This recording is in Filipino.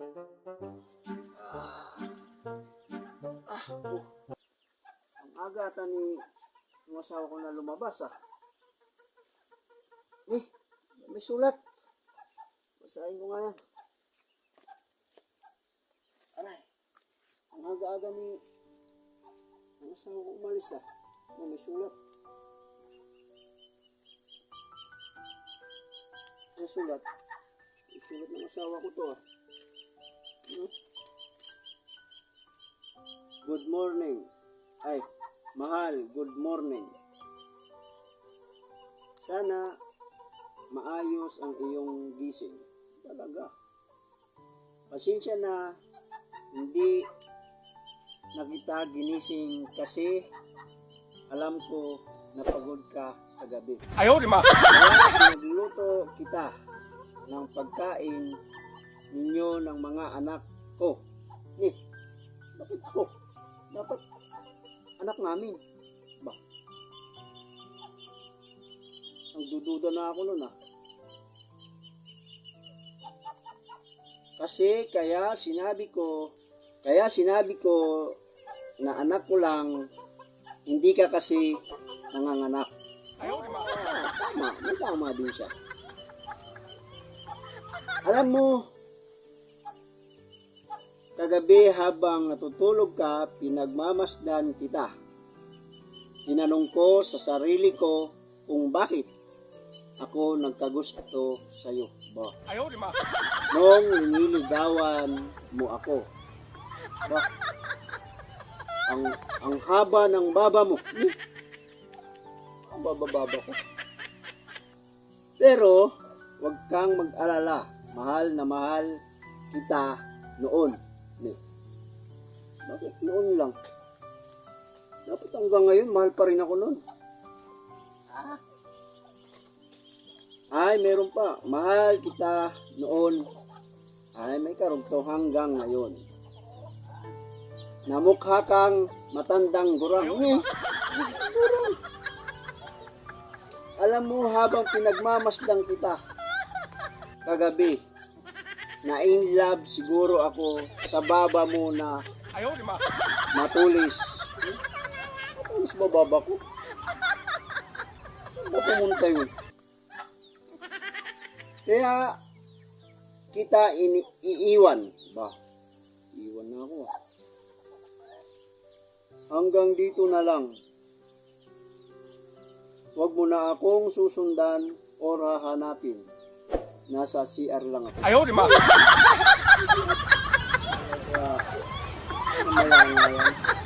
Ah, oh. Ang aga ata ni ng asawa ko na lumabas ah. Eh, may sulat. Basahin ko nga yan. Aray, ang aga-aga ni ang asawa ko umalis ah. May sulat. Sa sulat. Yung sulat ng asawa ko to ah. Mahal, good morning. Sana maayos ang iyong gising. Talaga. Pasensya na hindi nakita ginising kasi alam ko napagod ka kagabi. Ayaw, di ma. Kaya pinagluto kita ng pagkain ninyo ng mga anak ko. Ni, bakit ko? Dapat anak namin. Ba? Ang dududa na ako nun ah. Kasi kaya sinabi ko, kaya sinabi ko na anak ko lang, hindi ka kasi nanganganak. Tama, may tama din siya. Alam mo, kagabi habang natutulog ka, pinagmamasdan kita. Tinanong ko sa sarili ko kung bakit ako nagkagusto sa iyo. Ma. Nung nililigawan mo ako. Ba? Ang, ang haba ng baba mo. Hmm? Ang baba-baba ko. Pero, wag kang mag-alala. Mahal na mahal kita noon. Ni. Bakit noon lang? Dapat hanggang ngayon, mahal pa rin ako noon. Ah. Ay, meron pa. Mahal kita noon. Ay, may karugto hanggang ngayon. Namukha kang matandang gurang. Eh, gurang. Alam mo, habang pinagmamasdang kita, kagabi, na in love siguro ako sa baba mo na matulis. Matulis ba baba ko? Saan ba pumunta yun? Kaya, kita ini iiwan. Ba, iiwan na ako. Hanggang dito na lang. Huwag mo na akong susundan o hahanapin. Nasa CR lang ako. Ayaw, di. Kaya, ano maya nga yan?